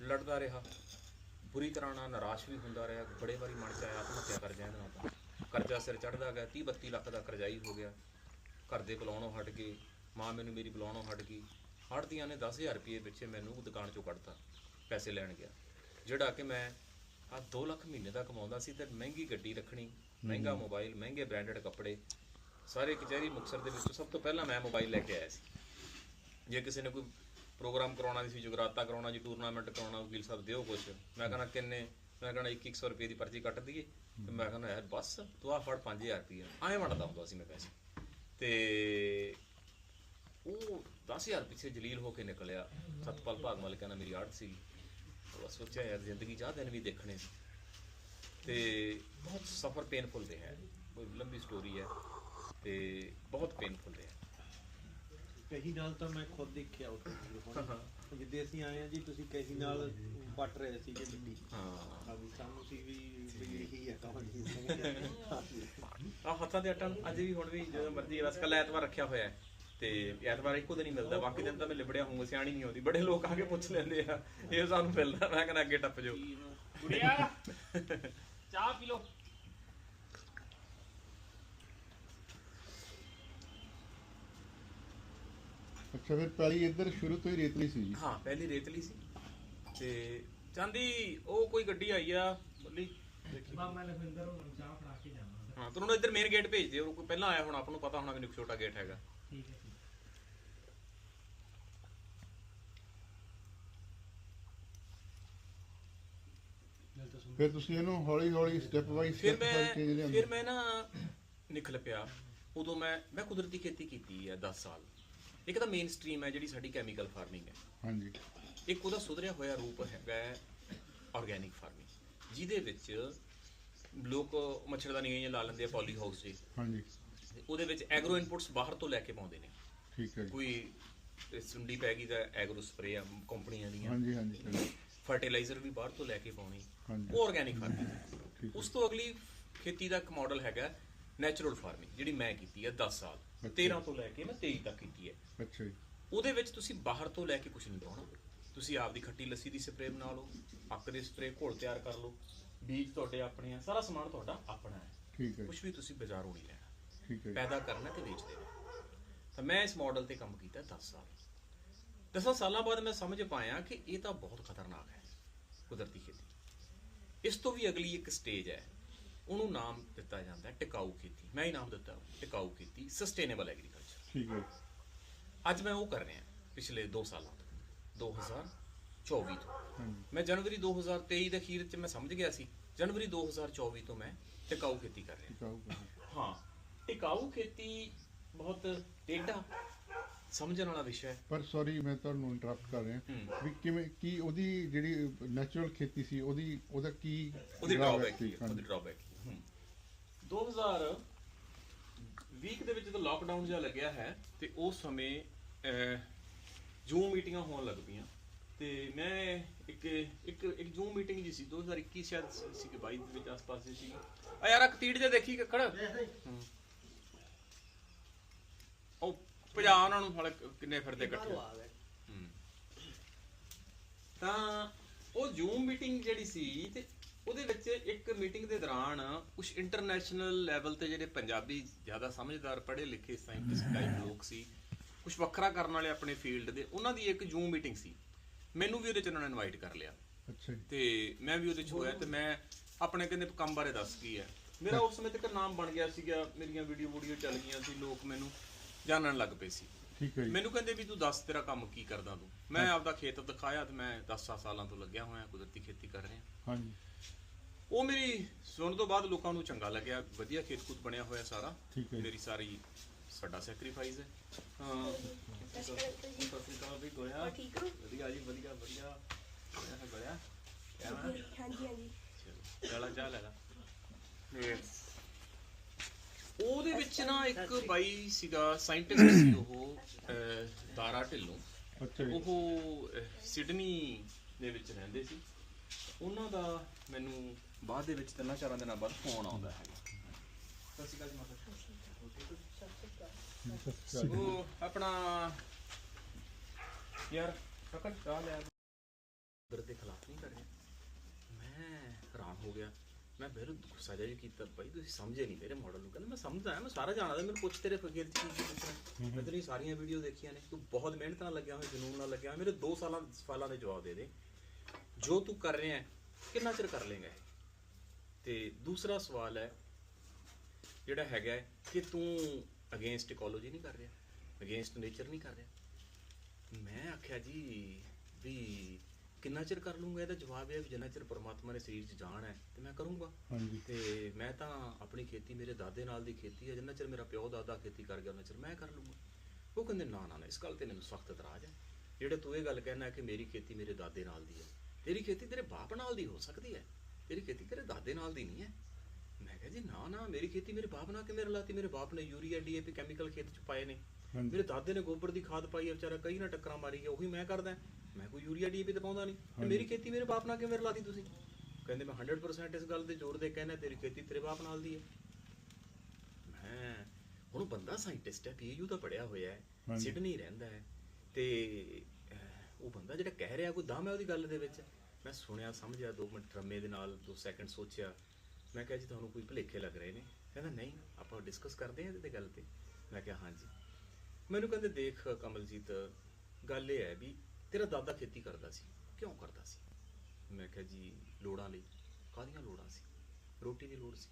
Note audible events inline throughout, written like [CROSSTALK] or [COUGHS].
ਲੜਦਾ ਰਿਹਾ। ਬੁਰੀ ਤਰ੍ਹਾਂ ਨਾਲ ਨਿਰਾਸ਼ ਵੀ ਹੁੰਦਾ ਰਿਹਾ। ਬੜੇ ਵਾਰੀ ਮਨ ਚ ਆਇਆ ਆਤਮ ਹੱਤਿਆ ਕਰ ਨਾ ਤਾਂ। ਕਰਜ਼ਾ ਸਿਰ ਚੜਦਾ ਗਿਆ 30 32 ਲੱਖ ਦਾ ਕਰਜ਼ਾਈ ਹੋ ਗਿਆ। ਘਰ ਦੇ ਬੁਲਾਉਣੋਂ ਹਟ ਗਏ। ਮਾਂ ਮੈਨੂੰ ਮੇਰੀ ਬੁਲਾਉਣੋਂ ਹਟ ਗਈ। ਹੜਦੀਆਂ ਨੇ 10000 ਰੁਪਏ ਪਿੱਛੇ ਮੈਨੂੰ ਦੁਕਾਨ ਚੋਂ ਕੱਢਤਾ। ਪੈਸੇ ਲੈਣ ਗਿਆ। ਜਿਹੜਾ ਕਿ ਮੈਂ ਆ 2 ਲੱਖ ਮਹੀਨੇ ਦਾ ਕਮਾਉਂਦਾ ਸੀ ਤੇ ਮਹਿੰਗੀ ਗੱਡੀ ਰੱਖਣੀ ਮਹਿੰਗਾ ਮੋਬਾਈਲ ਮਹਿੰਗੇ ਬ੍ਰਾਂਡਡ ਕੱਪੜੇ ਸਾਰੇ ਕਚਹਿਰੀ ਮੁਕਤਸਰ ਦੇ ਵਿੱਚ ਸਭ ਤੋਂ ਪਹਿਲਾਂ ਮੈਂ ਮੋਬਾਈਲ ਲੈ ਕੇ ਆਇਆ ਸੀ। ਜੇ ਕਿਸੇ ਨੇ ਕੋਈ ਪ੍ਰੋਗਰਾਮ ਕਰਾਉਣਾ ਸੀ, ਜੁਗਰਾਤਾ ਕਰਾਉਣਾ, ਜੀ ਟੂਰਨਾਮੈਂਟ ਕਰਾਉਣਾ, ਵਕੀਲ ਸਾਹਿਬ ਦਿਓ ਕੁਛ। ਮੈਂ ਕਹਿੰਦਾ ਕਿੰਨੇ, ਮੈਂ ਕਹਿੰਦਾ 2100 ਰੁਪਏ ਦੀ ਪਰਚੀ ਕੱਟ ਦਈਏ। ਤੇ ਮੈਂ ਕਹਿੰਦਾ ਯਾਰ ਬਸ, ਤੂੰ ਆ ਫੜ 5000 ਰੁਪਏ ਐਂ ਵੰਡਦਾ ਹੁੰਦਾ ਸੀ ਮੈਂ ਪੈਸੇ। ਤੇ ਉਹ 10000 ਪਿੱਛੇ ਜਲੀਲ ਹੋ ਕੇ ਨਿਕਲਿਆ। ਸਤਪਾਲ ਭਾਗਮਲ ਕਹਿੰਦਾ ਮੇਰੀ ਆੜ ਸੀ ਉਹ ਸੋਚਿਆ ਯਾਰ ਜ਼ਿੰਦਗੀ ਚਾਹ ਦਿਨ ਵੀ ਦੇਖਣੇ ਸੀ। ਤੇ ਬਹੁਤ ਸਫਰ ਪੇਨਫੁਲ ਰਿਹਾ। ਹੈ। ਕੋਈ ਲੰਬੀ ਸਟੋਰੀ ਹੈ। ਤੇ ਬਹੁਤ ਪੇਨਫੁਲ ਰਿਹਾ। ਕਹੀ ਨਾਲ ਤਾਂ ਮੈਂ ਖੁਦ ਦੇਖਿਆ ਉੱਥੇ [LAUGHS] ਜਿੱਦੇ ਅਸੀਂ ਆਏ ਆ ਜੀ ਤੁਸੀਂ ਕਹੀ ਨਾਲ ਪੱਟ ਰਹੇ ਸੀਗੇ ਮਿੱਟੀ। ਹਾਂ। ਆ ਵੀ ਸਾਨੂੰ ਸੀ ਵੀ ਵੀ ਇਹੀ ਹੈ ਕਹਾਣੀ ਆ [LAUGHS] ਹੱਥਾਂ ਦੇ ਅਟਣ ਅੱਜ ਵੀ ਹੁਣ ਵੀ ਜਦੋਂ ਮਰਜ਼ੀ ਬਸ ਕੱਲ ਐਤਵਾਰ ਰੱਖਿਆ ਹੋਇਆ ਹੈ। ਤੇ ਐਤਵਾਰ ਇੱਕੋ ਦਿਨ ਹੀ ਮਿਲਦਾ ਬਾਕੀ ਦਿਨ ਤਾਂ ਮੈਂ ਲਿਬੜਿਆ ਹੋਊਂਗਾ ਸਿਆਣੀ ਨਹੀਂ ਆਉਂਦੀ। ਬੜੇ ਲੋਕ ਆ ਕੇ ਪੁੱਛ ਲੈਂਦੇ ਆ ਇਹ ਸਾਨੂੰ ਮਿਲਦਾ ਮੈਂ ਕਹਿੰਦਾ ਅੱਗੇ ਟੱਪ ਜਾਓ। ਗੁੜੀਆ ਚਾਹ ਪੀ ਲੋ ਅੱਛਾ ਫਿਰ ਪਹਿਲੀ ਇੱਧਰ ਸ਼ੁਰੂ ਤੋਂ ਹੀ ਰੇਤਲੀ ਸੀ ਜੀ। ਹਾਂ ਪਹਿਲੀ ਰੇਤਲੀ ਸੀ। ਤੇ ਚਾਂਦੀ ਉਹ ਕੋਈ ਗੱਡੀ ਆਈ ਆ ਬੱਲੀ? ਦੇਖੀ। ਬਾ ਮੈਂ ਲਖਵਿੰਦਰ ਨੂੰ ਚਾਹ ਫੜਾ ਕੇ ਜਾਵਾਂ। ਹਾਂ ਤੁਹਾਨੂੰ ਇੱਧਰ ਮੇਨ ਗੇਟ ਭੇਜ ਦਿਓ। ਕੋਈ ਪਹਿਲਾਂ ਆਇਆ ਹੁਣ ਆਪ ਨੂੰ ਪਤਾ ਹੋਣਾ ਕਿ ਛੋਟਾ ਗੇਟ ਹੈਗਾ। ਠੀਕ ਹੈ ਫਿਰ ਤੁਸੀਂ ਇਹਨੂੰ ਹੌਲੀ ਹੌਲੀ ਸਟੈਪ ਬਾਈ ਫਿਰ ਸਟੈਪ ਚੇਂਜ ਮੈਂ ਲਿਆਂਦੇ। ਫਿਰ ਮੈਂ ਨਾ ਨਿਕਲ ਪਿਆ ਉਦੋਂ ਮੈਂ ਮੈਂ ਕੁਦਰਤੀ ਖੇਤੀ ਕੀਤੀ ਹੈ 10 ਸਾਲ। ਇੱਕ ਤਾਂ ਮੇਨ ਸਟਰੀਮ ਹੈ ਜਿਹੜੀ ਸਾਡੀ ਕੈਮੀਕਲ ਫਾਰਮਿੰਗ ਹੈ। ਹਾਂਜੀ। ਇੱਕ ਉਹਦਾ ਸੁਧਰਿਆ ਹੋਇਆ ਰੂਪ ਹੈਗਾ ਆਰਗੈਨਿਕ ਫਾਰਮਿੰਗ ਜਿਹਦੇ ਵਿੱਚ ਲੋਕ ਮੱਛਰਦਾਨੀਆਂ ਜਿਹੀਆਂ ਲਾ ਲੈਂਦੇ ਆ ਪੋਲੀ ਹਾਊਸ 'ਚ ਹਾਂਜੀ ਉਹਦੇ ਵਿੱਚ ਐਗਰੋ ਇਨਪੁਟਸ ਬਾਹਰ ਤੋਂ ਲੈ ਕੇ ਪਾਉਂਦੇ ਨੇ। ਠੀਕ ਹੈ ਜੀ। ਕੋਈ ਸੁੰਡੀ ਪੈ ਗਈ ਤਾਂ ਐਗਰੋ ਸਪਰੇ ਆ ਕੰਪਨੀਆਂ ਦੀਆਂ। ਹਾਂਜੀ ਹਾਂਜੀ ਫਰਟੀਲਾਈਜ਼ਰ ਵੀ ਬਾਹਰ ਤੋਂ ਲੈ ਕੇ ਪਾਉਣੀ। ਉਹ ਆਰਗੈਨਿਕ ਫਾਰਮਿੰਗ ਉਸ ਤੋਂ ਅਗਲੀ ਖੇਤੀ ਦਾ ਇੱਕ ਮਾਡਲ ਹੈਗਾ ਨੈਚੁਰਲ ਫਾਰਮਿੰਗ ਜਿਹੜੀ ਮੈਂ ਕੀਤੀ ਹੈ 10 ਸਾਲ। 13 ਤੋਂ ਲੈ ਕੇ ਮੈਂ 23 ਤੱਕ ਕੀਤੀ ਹੈ। ਅੱਛਾ ਜੀ। ਉਹਦੇ ਵਿੱਚ ਤੁਸੀਂ ਬਾਹਰ ਤੋਂ ਲੈ ਕੇ ਕੁਝ ਨਹੀਂ ਪਾਉਣਾ। ਤੁਸੀਂ ਆਪਦੀ ਖੱਟੀ ਲੱਸੀ ਦੀ ਸਪਰੇਅ ਬਣਾ ਲਓ ਅੱਕ ਦੇ ਸਪਰੇਅ ਘੋਲ ਤਿਆਰ ਕਰ ਲਓ। ਬੀਜ ਤੁਹਾਡੇ ਆਪਣੇ ਆ ਸਾਰਾ ਸਮਾਨ ਤੁਹਾਡਾ ਆਪਣਾ ਹੈ। ਠੀਕ ਹੈ ਕੁਝ ਵੀ ਤੁਸੀਂ ਬਾਜ਼ਾਰੋਂ ਨਹੀਂ ਲੈਣਾ। ਠੀਕ ਹੈ ਪੈਦਾ ਕਰਨਾ ਤੇ ਵੇਚ ਦੇਣਾ ਤਾਂ ਮੈਂ ਇਸ ਮਾਡਲ ਤੇ ਕੰਮ ਕੀਤਾ 10 ਸਾਲ। 10 ਸਾਲਾਂ ਬਾਅਦ ਮੈਂ ਸਮਝ ਪਾਇਆ ਕਿ ਇਹ ਤਾਂ ਬਹੁਤ ਖਤਰਨਾਕ ਹੈ ਕੁਦਰਤੀ ਖੇਤੀ। ਇਸ ਤੋਂ ਵੀ ਅਗਲੀ ਇੱਕ ਸਟੇਜ ਹੈ। ਉਹਨੂੰ ਨਾਮ ਦਿੱਤਾ ਜਾਂਦਾ ਟਿਕਾਊ ਖੇਤੀ। ਮੈਂ ਹੀ ਨਾਮ ਦਿੱਤਾ ਟਿਕਾਊ ਖੇਤੀ ਸਸਟੇਨੇਬਲ ਐਗਰੀਕਲਚਰ ਠੀਕ ਹੈ। ਅੱਜ ਮੈਂ ਉਹ ਕਰ ਰਿਹਾ ਪਿਛਲੇ 2 ਸਾਲਾਂ ਤੋਂ 2024 ਤੋਂ। ਮੈਂ ਜਨਵਰੀ 2023 ਦੇ ਅਖੀਰ 'ਚ ਮੈਂ ਸਮਝ ਗਿਆ ਸੀ ਜਨਵਰੀ 2024 ਤੋਂ ਮੈਂ ਟਿਕਾਊ ਖੇਤੀ ਕਰ ਰਿਹਾ। ਹਾਂ ਟਿਕਾਊ ਖੇਤੀ ਬਹੁਤ ਟੇਢਾ ਸਮਝਣ ਵਾਲਾ ਵਿਸ਼ਾ ਹੈ। ਪਰ ਸੌਰੀ ਮੈਂ ਤੁਹਾਨੂੰ ਇੰਟਰਰਪਟ ਕਰ ਰਿਹਾ। ਵੀ ਕਿਵੇਂ ਕੀ ਉਹਦੀ ਜਿਹੜੀ ਨੈਚੁਰਲ ਖੇਤੀ ਸੀ ਉਹਦੀ ਉਹਦਾ ਕੀ ਉਹਦੀ ਡਰਾਬੈਕ? ਕੀ ਹੈ ਉਹਦੀ ਡਰਾਬੈਕ 2020 ਦੇ ਵਿੱਚ ਜਦੋਂ ਲਾਕਡਾਊਨ ਜਿਹਾ ਲੱਗਿਆ ਹੈ ਤੇ ਉਸ ਸਮੇਂ ਜੂਮ ਮੀਟਿੰਗਾਂ ਹੋਣ ਲੱਗ ਪਈਆਂ। ਤੇ ਮੈਂ ਇੱਕ ਇੱਕ ਇੱਕ ਜੂਮ ਮੀਟਿੰਗ ਜੀ ਸੀ 2021 ਸ਼ਾਇਦ ਸੀ ਕਿ 22 ਦੇ ਵਿੱਚ ਆਸ-ਪਾਸ ਦੀ ਸੀ ਆ ਯਾਰ ਇੱਕ ਤੀੜ ਜੇ ਦੇਖੀ ਕੱਕੜ। ਉਹ ਭਜਾ ਉਹਨਾਂ ਨੂੰ ਫਲ ਕਿੰਨੇ ਫਿਰਦੇ ਇਕੱਠੇ। ਤਾਂ ਉਹ ਜ਼ੂਮ ਮੀਟਿੰਗ ਜਿਹੜੀ ਸੀ ਤੇ ਉਹਦੇ ਵਿੱਚ ਇੱਕ ਮੀਟਿੰਗ ਦੇ ਦੌਰਾਨ ਕੁਝ ਇੰਟਰਨੈਸ਼ਨਲ ਲੈਵਲ ਤੇ ਜਿਹੜੇ ਪੰਜਾਬੀ ਜ਼ਿਆਦਾ ਸਮਝਦਾਰ ਪੜ੍ਹੇ ਲਿਖੇ ਸਾਇੰਟਿਸਟ ਟਾਈਪ ਲੋਕ ਸੀ ਕੁਝ ਵੱਖਰਾ ਕਰਨ ਵਾਲੇ ਆਪਣੇ ਫੀਲਡ ਦੇ ਉਹਨਾਂ ਦੀ ਇੱਕ ਜ਼ੂਮ ਮੀਟਿੰਗ ਸੀ। ਮੈਨੂੰ ਵੀ ਉਹਦੇ ਚ ਉਹਨਾਂ ਨੇ ਇਨਵਾਈਟ ਕਰ ਲਿਆ। ਅੱਛਾ ਜੀ। ਤੇ ਮੈਂ ਵੀ ਉਹਦੇ ਚ ਹੋਇਆ ਤੇ ਮੈਂ ਆਪਣੇ ਕਹਿੰਦੇ ਕੰਮ ਬਾਰੇ ਦੱਸ ਕੀ ਹੈ। ਮੇਰਾ ਉਸ ਸਮੇਂ ਤੱਕ ਨਾਮ ਬਣ ਗਿਆ ਸੀਗਾ ਮੇਰੀਆਂ ਵੀਡੀਓ ਵੀਡੀਓ ਚੱਲ ਗਈਆਂ ਸੀ ਲੋਕ ਮੈਨੂੰ ਜਾਣਨ ਲੱਗ ਪਏ ਸੀ। ਠੀਕ ਹੈ ਜੀ। ਮੈਨੂੰ ਕਹਿੰਦੇ ਵੀ ਤੂੰ ਦੱਸ ਤੇਰਾ ਕੰਮ ਕੀ ਕਰਦਾ ਤੂੰ? ਮੈਂ ਆਪਦਾ ਖੇਤ ਦਿਖਾਇਆ ਤੇ ਮੈਂ 10 ਸਾਲਾਂ ਤੋਂ ਲੱਗਿਆ ਹੋਇਆ ਕੁਦਰਤੀ ਖੇਤੀ ਕਰ ਰਿਹਾ। ਹਾਂਜੀ। ਉਹ ਮੇਰੀ ਸੁਣਨ ਤੋਂ ਬਾਅਦ ਲੋਕਾਂ ਨੂੰ ਚੰਗਾ ਲੱਗਿਆ ਵਧੀਆ ਖੇਤ ਖੂਤ ਬਣਿਆ ਹੋਇਆ ਸਾਰਾ। ਠੀਕ ਹੈ ਜੀ। ਮੇਰੀ ਸਾਰੀ ਸਾਡਾ ਸੈਕਰੀਫਾਈਸ ਹੈ। ਹਾਂ। ਸ਼੍ਰੀ ਅਕਾਲ ਵੀ ਗੋਇਆ ਠੀਕ ਹੋ? ਵਧੀਆ ਜੀ ਵਧੀਆ ਵਧੀਆ। ਮੈਂ ਗੋਇਆ ਹਾਂਜੀ ਹਾਂਜੀ। ਚਲੋ ਲਾ ਚਾਹ ਲੈ ਲਾ। ਉਹਦੇ ਵਿੱਚ ਨਾ ਇੱਕ ਬਾਈ ਸੀਗਾ ਸਾਇੰਟਿਸਟ ਸੀ ਉਹ ਅਹ, ਦਾਰਾ ਢਿੱਲੋਂ। ਅੱਛਾ ਜੀ। ਉਹ ਅਹ, ਸਿਡਨੀ ਦੇ ਵਿੱਚ ਰਹਿੰਦੇ ਸੀ। ਉਹਨਾਂ ਦਾ ਮੈਨੂੰ ਬਾਅਦ ਦੇ ਵਿੱਚ ਤਿੰਨਾਂ ਚਾਰਾਂ ਦਿਨਾਂ ਬਾਅਦ ਫੋਨ ਆਉਂਦਾ ਹੈ ਸਤਿ ਸ਼੍ਰੀ ਅਕਾਲ ਜੀ ਮਾਤਾ ਸਤਿ ਸ਼੍ਰੀ ਅਕਾਲ। ਉਹ ਆਪਣਾ ਯਾਰ ਫਕਤ ਚਾਹ ਲੈ ਕੁਦਰਤ ਦੇ ਖਿਲਾਫ ਹੈਰਾਨ ਹੋ ਗਿਆ। ਮੈਂ ਫਿਰ ਗੁੱਸਾ ਵੀ ਕੀਤਾ ਭਾਈ ਤੁਸੀਂ ਸਮਝੇ ਨਹੀਂ ਮੇਰੇ ਮਾਡਲ ਨੂੰ। ਕਹਿੰਦਾ ਮੈਂ ਸਮਝਦਾ ਮੈਂ ਸਾਰਾ ਜਾਣਦਾ ਮੈਨੂੰ ਪੁੱਛ ਤੇਰੇ ਫਕੀਰ ਚ ਕੀ ਪੁੱਛਣਾ। ਮੈਂ ਤੇਰੀ ਸਾਰੀਆਂ ਵੀਡੀਓ ਦੇਖੀਆਂ ਨੇ ਤੂੰ ਬਹੁਤ ਮਿਹਨਤ ਨਾਲ ਲੱਗਿਆ ਹੋਇਆ ਜਨੂਨ ਨਾਲ ਲੱਗਿਆ ਮੇਰੇ 2 ਸਾਲਾਂ ਸਵਾਲਾਂ ਦੇ ਜਵਾਬ ਦੇ ਦੇ। ਜੋ ਤੂੰ ਕਰ ਰਿਹਾ ਹੈ ਕਿੰਨਾ ਚਿਰ ਕਰ ਲੇਗਾ ਤੇ ਦੂਸਰਾ ਸਵਾਲ ਹੈ ਜਿਹੜਾ ਹੈਗਾ ਕਿ ਤੂੰ ਅਗੇਂਸਟ ਇਕੋਲੋਜੀ ਨਹੀਂ ਕਰ ਰਿਹਾ ਅਗੇਂਸਟ ਨੇਚਰ ਨਹੀਂ ਕਰ ਰਿਹਾ। ਮੈਂ ਆਖਿਆ ਜੀ ਵੀ ਕਿੰਨਾ ਚਿਰ ਕਰ ਲੂੰਗਾ? ਇਹਦਾ ਜਵਾਬ ਇਹ ਹੈ ਵੀ ਜਿੰਨਾ ਚਿਰ ਪਰਮਾਤਮਾ ਨੇ ਸਰੀਰ 'ਚ ਜਾਨ ਹੈ ਤੇ ਮੈਂ ਕਰੂੰਗਾ। ਹਾਂਜੀ। ਤੇ ਮੈਂ ਤਾਂ ਆਪਣੀ ਖੇਤੀ ਮੇਰੇ ਦਾਦੇ ਨਾਲ ਦੀ ਖੇਤੀ ਹੈ ਜਿੰਨਾ ਚਿਰ ਮੇਰਾ ਪਿਓ ਦਾਦਾ ਖੇਤੀ ਕਰ ਗਿਆ ਉਹਨਾਂ ਚਿਰ ਮੈਂ ਕਰ ਲੂੰਗਾ। ਉਹ ਕਹਿੰਦੇ ਨਾ ਨਾ ਨਾ ਇਸ ਗੱਲ ਤੇ ਮੈਨੂੰ ਸਖਤ ਇਤਰਾਜ਼ ਹੈ। ਜਿਹੜੇ ਤੂੰ ਇਹ ਗੱਲ ਕਹਿਣਾ ਕਿ ਮੇਰੀ ਖੇਤੀ ਮੇਰੇ ਦਾਦੇ ਨਾਲ ਦੀ ਹੈ ਤੇਰੀ ਖੇਤੀ ਤੇਰੇ ਬਾਪ ਨਾਲ ਦੀ ਹੋ ਸਕਦੀ ਹੈ ਤੇਰੀ ਖੇਤੀ ਤੇਰੇ ਦਾਦੇ ਨਾਲ ਦੀ ਨਹੀਂ ਹੈ। ਮੈਂ ਕਿਹਾ ਜੀ ਨਾ ਨਾ ਮੇਰੀ ਖੇਤੀ ਮੇਰੇ ਬਾਪ ਨਾਲ ਕਿਵੇਂ ਰਲਾਤੀ? ਮੇਰੇ ਬਾਪ ਨੇ ਯੂਰੀਆ ਡੀਏਪੀ ਕੈਮੀਕਲ ਖੇਤ 'ਚ ਪਾਏ ਨੇ। ਮੇਰੇ ਦਾਦੇ ਨੇ ਗੋਬਰ ਦੀ ਖਾਦ ਪਾਈ ਹੈ ਵਿਚਾਰਾ ਕਈ ਨਾ ਟੱਕਰਾਂ ਮਾਰੀ ਗਿਆ ਉਹੀ ਮੈਂ ਕਰਦਾ। ਮੈਂ ਕੋਈ ਯੂਰੀਆ ਡੀਏਪੀ ਤੇ ਪਾਉਂਦਾ ਨਹੀਂ। ਤੇ ਮੇਰੀ ਖੇਤੀ ਮੇਰੇ ਬਾਪ ਨਾਲ ਕਿਵੇਂ ਰਲਾਤੀ ਤੁਸੀਂ? ਕਹਿੰਦੇ ਮੈਂ 100% ਇਸ ਗੱਲ ਤੇ ਜ਼ੋਰ ਦੇ ਕਹਿੰਦਾ ਤੇਰੀ ਖੇਤੀ ਤੇਰੇ ਬਾਪ ਨਾਲ ਦੀ ਹੈ। ਮੈਂ ਹੁਣ ਬੰਦਾ ਸਾਇੰਟਿਸਟ ਹੈ ਪੀਯੂ ਦਾ ਪੜਿਆ ਹੋਇਆ ਹੈ। ਸਿਡਨੀ ਰਹਿੰਦਾ ਹੈ। ਤੇ ਉਹ ਬੰਦਾ ਜਿਹੜਾ ਕਹਿ ਰਿਹਾ ਕੋਈ ਦਮ ਹੈ ਉਹਦੀ ਗੱਲ ਦੇ ਵਿੱਚ। ਮੈਂ ਸੁਣਿਆ ਸਮਝਿਆ 2 ਮਿੰਟ ਰਮੇ ਦੇ ਨਾਲ 2 ਸੈਕਿੰਡ ਸੋਚਿਆ। ਮੈਂ ਕਿਹਾ ਜੀ ਤੁਹਾਨੂੰ ਕੋਈ ਭੁਲੇਖੇ ਲੱਗ ਰਹੇ ਨੇ? ਕਹਿੰਦਾ ਨਹੀਂ ਆਪਾਂ ਡਿਸਕਸ ਕਰਦੇ ਹਾਂ ਇਹਦੇ ਤੇ ਗੱਲ ਤੇ। ਮੈਂ ਕਿਹਾ ਹਾਂਜੀ। ਮੈਨੂੰ ਕਹਿੰਦੇ ਦੇਖ ਕਮਲਜੀਤ ਗੱਲ ਇਹ ਹੈ ਵੀ ਤੇਰਾ ਦਾਦਾ ਖੇਤੀ ਕਰਦਾ ਸੀ। ਕਿਉਂ ਕਰਦਾ ਸੀ? ਮੈਂ ਕਿਹਾ ਜੀ ਲੋੜਾਂ ਲਈ। ਕਾਹਦੀਆਂ ਲੋੜਾਂ ਸੀ? ਰੋਟੀ ਦੀ ਲੋੜ ਸੀ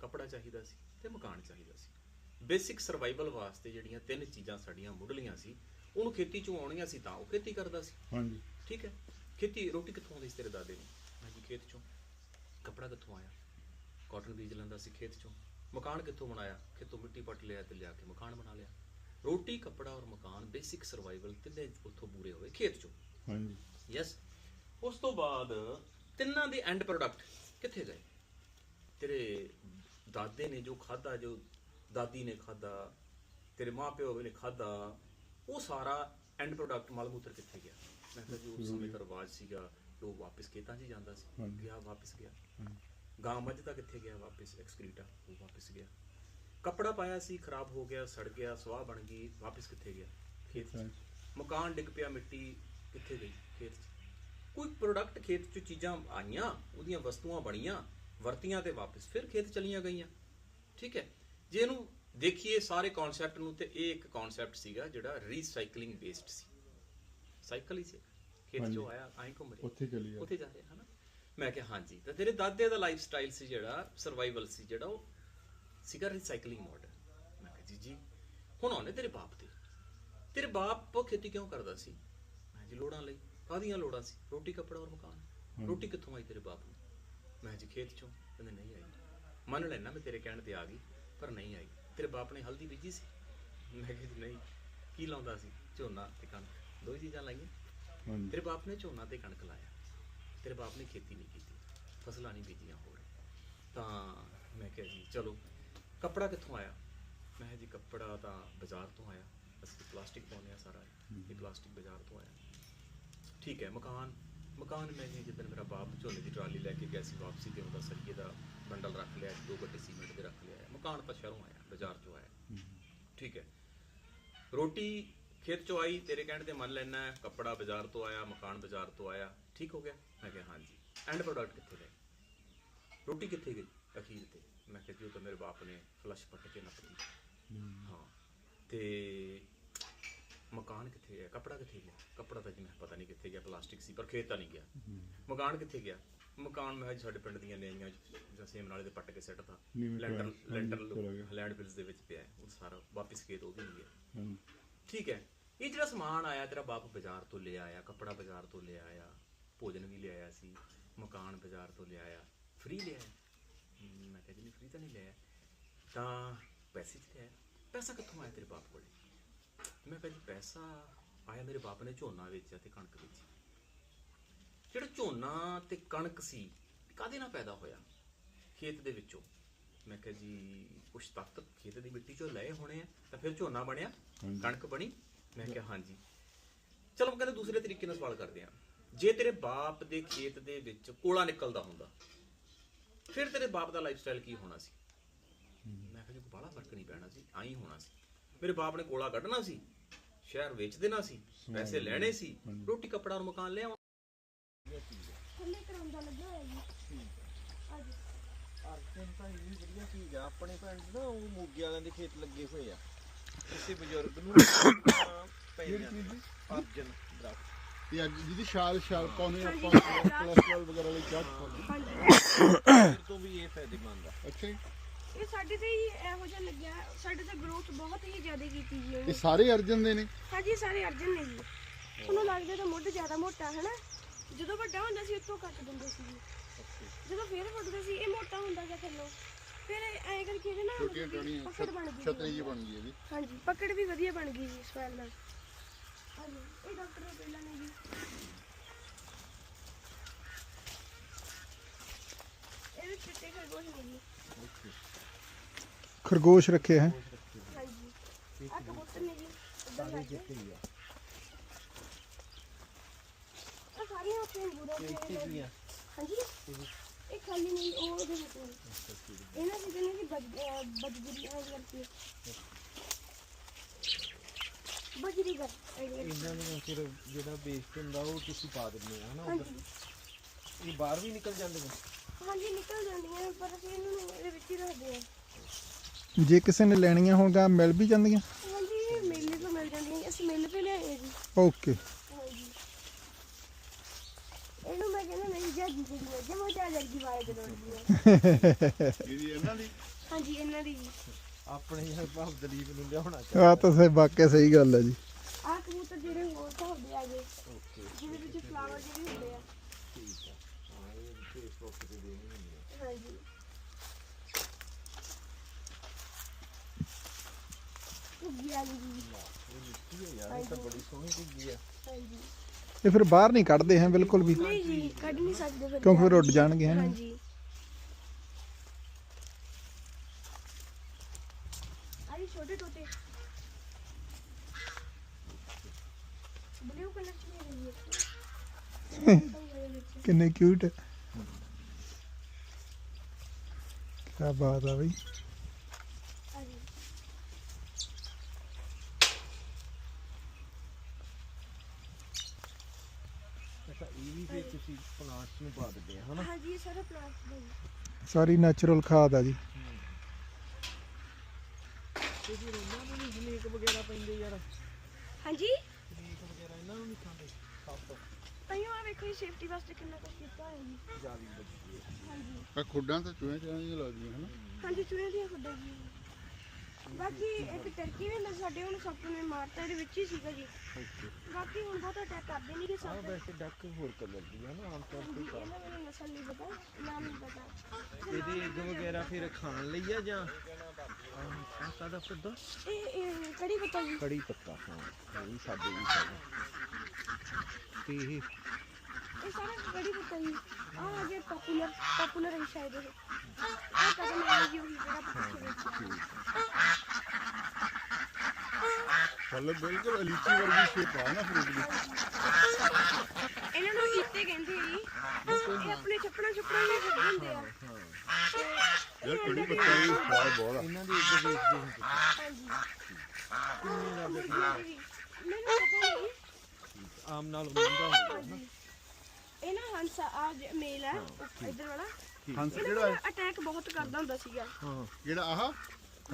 ਕੱਪੜਾ ਚਾਹੀਦਾ ਸੀ ਤੇ ਮਕਾਨ ਚਾਹੀਦਾ ਸੀ। ਬੇਸਿਕ ਸਰਵਾਈਵਲ ਵਾਸਤੇ ਜਿਹੜੀਆਂ ਤਿੰਨ ਚੀਜ਼ਾਂ ਸਾਡੀਆਂ ਮੁੱਢਲੀਆਂ ਸੀ ਉਹਨੂੰ ਖੇਤੀ ਚੋਂ ਆਉਣੀਆਂ ਸੀ ਤਾਂ ਉਹ ਖੇਤੀ ਕਰਦਾ ਸੀ। ਹਾਂਜੀ। ਠੀਕ ਹੈ? ਖੇਤੀ ਰੋਟੀ ਕਿੱਥੋਂ ਆਉਂਦੀ ਸੀ ਤੇਰੇ ਦਾਦੇ ਨੂੰ? ਹਾਂਜੀ ਖੇਤ ਚੋਂ। ਕੱਪੜਾ ਕਿੱਥੋਂ ਆਇਆ? ਕਾਟਨ ਬੀਜ ਲੈਂਦਾ ਸੀ ਖੇਤ ਚੋਂ। ਮਕਾਨ ਕਿੱਥੋਂ ਬਣਾਇਆ? ਖੇਤੋਂ ਮਿੱਟੀ ਪੱਟ ਲਿਆ ਤੇ ਲਿਆ ਕੇ ਮਕਾਨ ਬਣਾ ਲਿਆ। ਰੋਟੀ ਕੱਪੜਾ ਔਰ ਮਕਾਨ ਬੇਸਿਕ ਸਰਵਾਈਵਲ ਤਿੰਨੇ ਉੱਥੋਂ ਪੂਰੇ ਹੋਏ ਖੇਤ ਚੋਂ। ਹਾਂਜੀ। ਯੈਸ ਉਸ ਤੋਂ ਬਾਅਦ ਤਿੰਨਾਂ ਦੇ ਐਂਡ ਪ੍ਰੋਡਕਟ ਕਿੱਥੇ ਗਏ? ਤੇਰੇ ਦਾਦੇ ਨੇ ਜੋ ਖਾਦਾ ਜੋ ਦਾਦੀ ਨੇ ਖਾਦਾ ਤੇਰੇ ਮਾਪਿਓ ਨੇ ਖਾਦਾ ਉਹ ਸਾਰਾ ਐਂਡ ਪ੍ਰੋਡਕਟ ਮਲ ਮੂਤਰ ਕਿੱਥੇ ਗਿਆ? ਮੈਂ ਕਿਹਾ ਜੀ ਉਸ ਸਮੇਂ ਦਾ ਰਿਵਾਜ ਸੀਗਾ ਉਹ ਵਾਪਸ ਖੇਤਾਂ 'ਚ ਜਾਂਦਾ ਸੀ। ਗਿਆ ਵਾਪਸ ਗਿਆ। ਗਾਂ ਮੱਝ ਦਾ ਕਿੱਥੇ ਗਿਆ? ਵਾਪਸ ਐਕਸਕ੍ਰੀਟਾ ਉਹ ਵਾਪਸ ਗਿਆ। ਕੱਪੜਾ ਪਾਇਆ ਸੀ ਖਰਾਬ ਹੋ ਗਿਆ ਸੜ ਗਿਆ ਸਵਾਹ ਬਣ ਗਈ ਵਾਪਸ ਕਿੱਥੇ ਗਿਆ? ਖੇਤ 'ਚ। ਮਕਾਨ ਡਿੱਗ ਪਿਆ ਮਿੱਟੀ ਕਿੱਥੇ ਗਈ? ਖੇਤ 'ਚ। ਕੋਈ ਪ੍ਰੋਡਕਟ ਖੇਤ 'ਚ ਚੀਜ਼ਾਂ ਆਈਆਂ ਉਹਦੀਆਂ ਵਸਤੂਆਂ ਬਣੀਆਂ ਵਰਤੀਆਂ ਤੇ ਵਾਪਸ ਫਿਰ ਖੇਤ ਚਲੀਆਂ ਗਈਆਂ। ਠੀਕ ਹੈ? ਜੇ ਇਹਨੂੰ ਦੇਖੀਏ ਸਾਰੇ ਕਨਸੈਪਟ ਨੂੰ ਤੇ ਇਹ ਇੱਕ ਕਨਸੈਪਟ ਸੀਗਾ ਜਿਹੜਾ ਰੀਸਾਈਕਲਿੰਗ ਬੇਸਡ ਸੀ। ਸਾਈਕਲ ਹੀ ਸੀ। ਖੇਤ 'ਚੋਂ। ਆਇਆ ਆਈ ਘੁੰਮ ਰਿਹਾ। ਉੱਥੇ ਚਲੀ ਗਿਆ। ਉੱਥੇ ਜਾ ਰਿਹਾ ਹਨਾ? ਮੈਂ ਕਿਹਾ ਹਾਂਜੀ। ਤਾਂ ਤੇਰੇ ਦਾਦੇ ਦਾ ਲਾਈਫ ਸਟਾਈਲ ਸੀ ਜਿਹੜਾ ਸਰਵਾਈਵਲ ਸੀ ਜਿਹੜਾ ਉਹ ਸੀਗਾ ਰੀਸਾਈਕਲਿੰਗ ਮਾਡਲ ਮੈਂ ਕਿਹਾ ਜੀ ਜੀ ਹੁਣ ਆਉਣੇ ਤੇਰੇ ਬਾਪ ਤੇ। ਤੇਰੇ ਬਾਪ ਖੇਤੀ ਕਿਉਂ ਕਰਦਾ ਸੀ? ਮੈਂ ਜੀ ਲੋੜਾਂ ਲਈ। ਕਾਹਦੀਆਂ ਲੋੜਾਂ ਸੀ? ਰੋਟੀ ਕੱਪੜਾ ਔਰ ਮਕਾਨ। ਰੋਟੀ ਕਿੱਥੋਂ ਆਈ ਤੇਰੇ ਬਾਪ ਨੂੰ? ਮੈਂ ਜੀ ਖੇਤ ਚੋਂ। ਕਹਿੰਦੇ ਨਹੀਂ ਆਈ। ਮੰਨ ਲੈਣਾ ਮੈਂ ਤੇਰੇ ਕਹਿਣ ਤੇ ਆ ਗਈ ਪਰ ਨਹੀਂ ਆਈ। ਤੇਰੇ ਬਾਪ ਨੇ ਹਲਦੀ ਬੀਜੀ ਸੀ? ਮੈਂ ਕਿਹਾ ਜੀ ਨਹੀਂ। ਕੀ ਲਾਉਂਦਾ ਸੀ? ਝੋਨਾ ਤੇ ਕਣਕ। ਦੋ ਹੀ ਚੀਜ਼ਾਂ ਲਾਈਆਂ। ਤੇਰੇ ਬਾਪ ਨੇ ਝੋਨਾ ਤੇ ਕਣਕ ਲਾਇਆ। ਤੇਰੇ ਬਾਪ ਨੇ ਖੇਤੀ ਨਹੀਂ ਕੀਤੀ। ਫਸਲਾਂ ਨਹੀਂ ਬੀਜੀਆਂ ਹੋਰ। ਤਾਂ ਮੈਂ ਕਿਹਾ ਜੀ ਚਲੋ। ਕੱਪੜਾ ਕਿੱਥੋਂ ਆਇਆ? ਮੈਂ ਕਿਹਾ ਜੀ ਕੱਪੜਾ ਤਾਂ ਬਾਜ਼ਾਰ ਤੋਂ ਆਇਆ। ਅਸੀਂ ਪਲਾਸਟਿਕ ਪਾਉਂਦੇ ਆ ਸਾਰਾ। ਇਹ ਪਲਾਸਟਿਕ ਬਾਜ਼ਾਰ ਤੋਂ ਆਇਆ। ਠੀਕ ਹੈ ਮਕਾਨ। ਮਕਾਨ ਮੈਂ ਇਹ ਜਿੱਦਣ ਮੇਰਾ ਬਾਪ ਝੋਨੇ ਦੀ ਟਰਾਲੀ ਲੈ ਕੇ ਗਿਆ ਸੀ ਵਾਪਸੀ ਤੇ ਉਹਦਾ ਸਰੀਏ ਦਾ ਬੰਡਲ ਰੱਖ ਲਿਆ ਦੋ ਗੱਟੇ ਸੀਮੈਂਟ ਦੇ ਰੱਖ ਲਿਆ। ਮਕਾਨ ਤਾਂ ਸ਼ਹਿਰੋਂ ਆਇਆ ਬਾਜ਼ਾਰ ਚੋਂ ਆਇਆ। ਠੀਕ ਹੈ। ਰੋਟੀ ਖੇਤ ਚੋਂ ਆਈ ਤੇਰੇ ਕਹਿਣ ਤੇ ਮੰਨ ਲੈਣਾ ਹੈ, ਕੱਪੜਾ ਬਾਜ਼ਾਰ ਤੋਂ ਆਇਆ ਮਕਾਨ ਬਾਜ਼ਾਰ ਤੋਂ ਆਇਆ। ਠੀਕ ਹੋ ਗਿਆ? ਮੈਂ ਕਿਹਾ ਹਾਂਜੀ। ਐਂਡ ਪ੍ਰੋਡਕਟ ਕਿੱਥੇ ਗਏ? ਰੋਟੀ ਕਿੱਥੇ ਗਈ? ਅਖੀਰ ਤੇ। ਮੈਂ ਕਿਹਾ ਜੀ ਉਹ ਤਾਂ ਮੇਰੇ ਬਾਪ ਨੇ ਫਲਸ਼ ਪੱਟ ਕੇ ਨੱਪਤੀ ਹਾਂ। ਤੇ ਮਕਾਨ ਕਿੱਥੇ ਗਿਆ ਕੱਪੜਾ ਕਿੱਥੇ ਗਿਆ? ਕੱਪੜਾ ਤਾਂ ਜੀ ਮੈਂ ਪਤਾ ਨਹੀਂ ਕਿੱਥੇ ਗਿਆ ਪਲਾਸਟਿਕ ਸੀ ਪਰ ਖੇਤ ਤਾਂ ਨਹੀਂ ਗਿਆ। ਮਕਾਨ ਕਿੱਥੇ ਗਿਆ? ਮਕਾਨ ਮੈਂ ਸਾਡੇ ਪਿੰਡ ਦੀਆਂ ਨੇਈਆਂ ਜਾਂ ਸੇਮ ਨਾਲੇ ਦੇ ਪੱਟ ਕੇ ਸੱਟਤਾ ਲੈਂਟਰ ਗਿਆ। ਲੈਂਡ ਬਿਲਸ ਦੇ ਵਿੱਚ ਪਿਆ ਉਹ ਸਾਰਾ ਵਾਪਸ ਖੇਤ ਉਹ ਵੀ ਨਹੀਂ ਗਿਆ। ਠੀਕ ਹੈ। ਇਹ ਜਿਹੜਾ ਸਮਾਨ ਆਇਆ ਤੇਰਾ ਬਾਪ ਬਾਜ਼ਾਰ ਤੋਂ ਲੈ ਆਇਆ ਕੱਪੜਾ ਬਾਜ਼ਾਰ ਤੋਂ ਲੈ ਆਇਆ ਭੋਜਨ ਵੀ ਲਿਆਇਆ ਸੀ ਮਕਾਨ ਬਾਜ਼ਾਰ ਤੋਂ ਲਿਆਇਆ ਫ੍ਰੀ ਲਿਆਇਆ ਹਮ, ਮੈਂ ਕਹਿੰਦੀ ਨਹੀਂ ਫ੍ਰੀ ਤਾਂ ਨਹੀਂ ਲਿਆਇਆ ਤਾਂ ਪੈਸੇ ਚ ਲਿਆਇਆ ਪੈਸਾ ਕਿੱਥੋਂ ਆਇਆ ਤੇਰੇ ਬਾਪ ਕੋਲੇ ਮੈਂ ਕਿਹਾ ਜੀ ਪੈਸਾ ਆਇਆ ਮੇਰੇ ਬਾਪ ਨੇ ਝੋਨਾ ਵੇਚਿਆ ਤੇ ਕਣਕ ਵੇਚੀ ਜਿਹੜਾ ਝੋਨਾ ਤੇ ਕਣਕ ਸੀ ਕਾਦੇ ਨਾਲ ਪੈਦਾ ਹੋਇਆ ਖੇਤ ਦੇ ਵਿੱਚੋਂ ਮੈਂ ਕਿਹਾ ਜੀ ਕੁਛ ਤੱਤ ਖੇਤ ਦੀ ਮਿੱਟੀ ਚੋਂ ਲਏ ਹੋਣੇ ਆ ਤਾਂ ਫਿਰ ਝੋਨਾ ਬਣਿਆ। ਕਣਕ ਬਣੀ ਮੈਂ ਕਿਹਾ ਹਾਂਜੀ ਚਲੋ ਮੈਂ ਕਹਿੰਦਾ ਦੂਸਰੇ ਤਰੀਕੇ ਨਾਲ ਸਵਾਲ ਕਰਦੇ ਆ ਜੇ ਤੇਰੇ ਬਾਪ ਦੇ ਖੇਤ ਦੇ ਵਿੱਚ ਕੋਲਾ ਨਿਕਲਦਾ ਹੁੰਦਾ ਫਿਰ ਤੇਰੇ ਬਾਪ ਦਾ ਲਾਈਫ ਸਟਾਈਲ ਕੀ ਹੋਣਾ ਸੀ? ਮੈਂ ਕਿਹਾ ਜੀ ਬੜਾ ਫ਼ਰਕ ਨਹੀਂ ਪੈਣਾ ਸੀ ਆਈ ਹੋਣਾ ਸੀ। ਮੇਰੇ ਬਾਪ ਨੇ ਕੋਲਾ ਕੱਢਣਾ ਸੀ ਸ਼ਹਿਰ ਵੇਚ ਦੇਣਾ ਸੀ ਪੈਸੇ ਲੈਣੇ ਸੀ। ਰੋਟੀ ਕੱਪੜਾ ਔਰ ਮਕਾਨ ਲਿਆਉਣਾ। ਥੱਲੇ ਕਰਾਉਂਦਾ ਲੱਗਾ ਹੋਇਆ ਜੀ। ਇਹ ਵੀ ਵਧੀਆ ਚੀਜ਼ ਆ ਆਪਣੇ ਪਿੰਡ ਨਾ ਉਹ ਮੋਗੇ ਵਾਲਿਆਂ ਦੇ ਖੇਤ ਲੱਗੇ ਹੋਏ ਆ। ਕਿਸੇ ਬਜ਼ੁਰਗ ਨੂੰ ਪੈ ਜਾਂਦੇ ਅਰਜਨ ਦਰਖਤ। ਇਹ ਅੱਜ ਜਿਹਦੀ ਛਾਲ ਛਾਲ ਪਾਉਨੇ ਆਪਾਂ ਕੋਲੇਸਟ੍ਰੋਲ ਵਗੈਰਾ ਲਈ ਚਾਹ ਪਾਉਂਦੇ ਹਾਂਜੀ। ਫਿਰ [COUGHS] ਤੋਂ ਵੀ ਇਹ ਫਾਇਦੇਮੰਦ ਆ ਅੱਛਾ ਜੀ। ਇਹ ਸਾਡੇ ਤੇ ਹੀ ਇਹੋ ਜਿਹਾ ਲੱਗਿਆ। ਸਾਡੇ ਤੇ ਗਰੋਥ ਬਹੁਤ ਹੀ ਜ਼ਿਆਦਾ ਕੀਤੀ ਜੀ ਇਹ। ਉਹਨੇ ਸਾਰੇ ਅਰਜਨ ਦੇ ਨੇ? ਹਾਂਜੀ ਸਾਰੇ ਅਰਜਨ ਨੇ ਜੀ। ਤੁਹਾਨੂੰ ਲੱਗਦਾ ਤਾਂ ਮੁੱਢ ਜ਼ਿਆਦਾ ਮੋਟਾ ਹੈ ਨਾ ਜਦੋਂ ਵੱਡਾ ਹੁੰਦਾ ਸੀ ਉੱਥੋਂ ਕੱਟ ਦਿੰਦੇ ਸੀ ਜੀ। ਜਦੋਂ ਫੇਰ ਵੱਧਦਾ ਸੀ ਇਹ ਮੋਟਾ ਹੁੰਦਾ ਗਿਆ ਥੱਲੋਂ ਫਿਰ ਐਂ ਕਰਕੇ ਇਹਦੇ ਨਾ ਛੋਟੀਆਂ ਮਤਲਬ ਕਿ ਟਾਣੀਆਂ ਪਕੜ ਬਣ ਗਈ ਛਤਰੀ ਜੀ ਬਣ ਗਈ ਇਹਦੀ। ਹਾਂਜੀ ਪਕੜ ਵੀ ਵਧੀਆ ਬਣ ਗਈ ਜੀ ਸਵੈਲ ਨਾਲ। ਹਾਂਜੀ ਇਹ ਡਾਕਟਰ ਨੇ ਪਹਿਲਾਂ ਨੇ ਜੀ ਇਹ ਵੀ ਚਿੱਟੇ ਖਰਗੋਸ਼ ਨੇ ਜੀ ਖਰਗੋਸ਼ ਰੱਖੇ ਹੈ ਹਾਂਜੀ ਆ ਕਬੂਤਰ ਨੇ ਜੀ ਇੱਧਰ ਲੱਗੇ ਆ ਸਾਰੀਆਂ ਉੱਥੇ ਬੁਰਾ ਕੀ ਆ ਹਾਂਜੀ ਇਹ ਖਾਲੀ ਨਹੀਂ ਉਹ ਉਹਦੇ ਵਿੱਚ ਨੇ। ਇਹਨਾਂ ਦੀ ਕਹਿੰਦੇ ਕਿ ਬਜ ਅਹ ਬਜਰੀ ਆ ਕਰਕੇ ਬਜਰੀ ਕਰ ਇਹਨਾਂ ਨੂੰ ਫਿਰ ਜਿਹੜਾ ਵੇਸਟ ਹੁੰਦਾ ਉਹ ਤੁਸੀਂ ਪਾ ਦਿੰਦੇ ਆ ਹਨਾ ਉੱਧਰ। ਹਾਂਜੀ ਇਹ ਬਾਹਰ ਵੀ ਨਿਕਲ ਜਾਂਦੇ ਨੇ ਹਾਂਜੀ ਨਿਕਲ ਜਾਂਦੀਆਂ ਪਰ ਅਸੀਂ ਇਹਨਾਂ ਨੂੰ ਇਹਦੇ ਵਿੱਚ ਹੀ ਰੱਖਦੇ ਹਾਂ। ਜੇ ਕਿਸੇ ਨੇ ਲੈਣੀਆਂ ਹੋਣਗਾ ਮਿਲ ਵੀ ਜਾਂਦੀਆਂ? ਹਾਂਜੀ ਮੇਲੇ ਤੋਂ ਮਿਲ ਜਾਂਦੀਆਂ ਅਸੀਂ ਮੇਲੇ ਤੇ ਲਿਆਏ ਜੀ। ਓਕੇ। ਹਾਂਜੀ। ਇਹਨੂੰ ਮੈਂ ਕਹਿੰਦਾ ਨਹੀਂ ਜਾ ਜੀ ਜਿਹੜੀ ਹੈ ਜਮਾ ਚਾ ਜਲਦੀ ਵਾਲੇ ਦੇ ਹੈ। ਇਹਦੀ ਇਹਨਾਂ ਦੀ? ਹਾਂਜੀ ਇਹਨਾਂ ਦੀ ਜੀ। ਆਪਣੇ ਯਾਰ ਭਾਵ ਦਲੀਪ ਨੂੰ ਲਿਆਉਣਾ ਆ ਤਾਂ ਵਾਕਿਆ ਸਹੀ ਗੱਲ ਹੈ ਜੀ। ਆਹ ਕਬੂਤਰ ਜਿਹੜੇ ਹੋਰ ਤਾਂ ਹੁੰਦੇ ਆਗੇ ਓਕੇ। ਜਿਹਦੇ ਵਿੱਚ ਫਲਾਵਰ ਜਿਹੜੇ ਹੁੰਦੇ ਆ। ਠੀਕ ਆ ਹਾਂ ਇਹ ਫੇਸਬੁੱਕ ਤੇ ਦੇਣੀ ਹੁੰਦੀ ਆ ਹਾਂਜੀ ਜੀ ਇਹ ਮਿੱਟੀ ਹੈ ਯਾਰ ਇਹ ਤਾਂ ਬੜੀ ਸੋਹਣੀ ਚੀਜ਼ ਆ। ਹਾਂਜੀ। ਇਹ ਫਿਰ ਬਾਹਰ ਨਹੀਂ ਕੱਢਦੇ ਹੈ ਬਿਲਕੁਲ ਵੀ? ਨਹੀਂ ਜੀ ਕੱਢ ਨਹੀਂ ਸਕਦੇ ਫਿਰ ਕਿਉਂਕਿ ਫਿਰ ਉੱਡ ਜਾਣਗੇ ਹੈ। ਹਾਂਜੀ। ਆਈ ਛੋਟੇ ਟੋਟੇ ਬਲੂ ਕਲਰ ਚ ਨਹੀਂ ਰਹੀ ਹੈ [LAUGHS] ਕਿੰਨੇ ਕਿਊਟ ਹੈ ਕੀ ਬਾਤ ਆ ਬਈ ਹਾਂਜੀ ਅੱਛਾ ਇਹ ਵੀ ਫਿਰ ਤੁਸੀਂ ਪਲਾਂਟਸ ਨੂੰ ਪਾ ਦਿੰਦੇ ਆ ਹਨਾ? ਹਾਂਜੀ ਇਹ ਸਾਰਾ ਪਲਾਂਟ ਦਾ ਜੀ ਸਾਰੀ ਨੈਚੁਰਲ ਖਾਦ ਆ ਜੀ। ਤੇ ਫਿਰ ਇਹਨਾਂ ਨੂੰ ਵੀ ਸਨੇਕ ਵਗੈਰਾ ਪੈਂਦੇ ਯਾਰ। ਹਾਂਜੀ? ਸਨੇਕ ਵਗੈਰਾ ਇਹਨਾਂ ਨੂੰ ਨਹੀਂ ਖਾਂਦੇ ਸੱਪ ਅਈਓ ਆ ਵੇਖੋ ਜੀ ਸੇਫਟੀ ਵਾਸਤੇ ਕਿੰਨਾ ਕੁਝ ਕੀਤਾ ਹੋਇਆ ਜੀ। ਜਾਲੀ ਬੱਜੀ ਹੈ ਹਾਂਜੀ। ਆ ਖੁੱਡਾਂ ਤਾਂ ਚੂਹੇ ਚਾਹੀਆਂ ਲੱਗਦੀਆਂ ਹਨਾ? ਹਾਂਜੀ ਚੂਹੇ ਦੀਆਂ ਖੁੱਡਾਂ ਜੀ। ਬਾਕੀ ਇੱਕ ਟਰਕੀ ਵੀ ਹੁੰਦਾ ਸਾਡੇ ਹੁਣ ਸੱਪ ਨੇ ਮਾਰਤਾ ਇਹਦੇ ਵਿੱਚ ਹੀ ਸੀਗਾ ਜੀ। ਬਾਕੀ ਹੁਣ ਬਹੁਤ ਅਟੈਕ ਕਰਦੇ ਨਹੀਂ ਕਿ ਆਹ ਸੱਪ ਵੈਸੇ ਡੱਕ ਹੋਰ ਕਲਰ ਦੀ ਹੈ ਨਾ ਆਮ ਤੌਰ ਤੇ ਤਾਂ। ਇਹਨਾਂ ਮੈਨੂੰ ਨਸਲ ਨਹੀਂ ਪਤਾ ਨਾਮ ਨਹੀਂ ਪਤਾ। ਇਹਦੇ ਐਗ ਵਗੈਰਾ ਫਿਰ ਖਾਣ ਲਈ ਆ ਜਾਂ? ਆਹ ਕਾਦਾ ਫੁੱਦਾ। ਇਹ ਇਹ ਕੜੀ ਪਤਾ ਜੀ। ਕੜੀ ਪੱਤਾ ਹਾਂ ਇਹ ਵੀ ਸਾਡੇ ਵੀ ਸਾਡੇ। ਤੇ ਇਹ ਆ ਆ ਗਿਆ ਪਪੂਲਰ ਪਪੂਲਰ ਹੈ ਸ਼ਾਇਦ ਇਹ। ਆ ਕਦਮ ਹੈ ਜੀ ਉਹੀ ਜਿਹੜਾ ਪਿੱਛੇ ਵਿੱਚ ਫਲ ਬਿਲਕੁਲ ਅਲੀਚੀ ਵਰਗੀ ਸ਼ੇਪ ਆ ਨਾ ਫਰੂਟ ਦੀ। ਇਹਨਾਂ ਨੂੰ ਇੱਤੇ ਕਹਿੰਦੇ ਆ ਜੀ। ਇਹ ਆਪਣੇ ਛੱਪੜਾ ਛੱਪੜਾ ਵੀ ਖੱਡੇ ਹੁੰਦੇ ਆ। ਯਾਰ ਕੜੀ ਪੱਤਾ ਵੀ ਸਵਾਦ ਬਹੁਤ ਆ। ਇਹਨਾਂ ਦੀ ਐਗ ਵੇਚਦੇ ਹੁੰਦੇ ਹਾਂਜੀ। ਮੁਰਗੀਆਂ ਦੇ ਵੀ ਮੈਨੂੰ ਪਤਾ ਨਹੀਂ। ਆਮ ਨਾਲ ਮਹਿੰਗਾ ਹੁੰਦਾ। ਹਾਂਜੀ। ਇਹ ਨਾ ਹੰਸ ਆ ਮੇਲ ਹੈ ਇੱਧਰ ਵਾਲਾ। ਹੰਸ ਇਹਦਾ ਕਿਹੜਾ? ਹੈ ਅਟੈਕ ਬਹੁਤ ਕਰਦਾ ਹੁੰਦਾ ਸੀਗਾ। ਹਾਂ ਜਿਹੜਾ ਆਹ?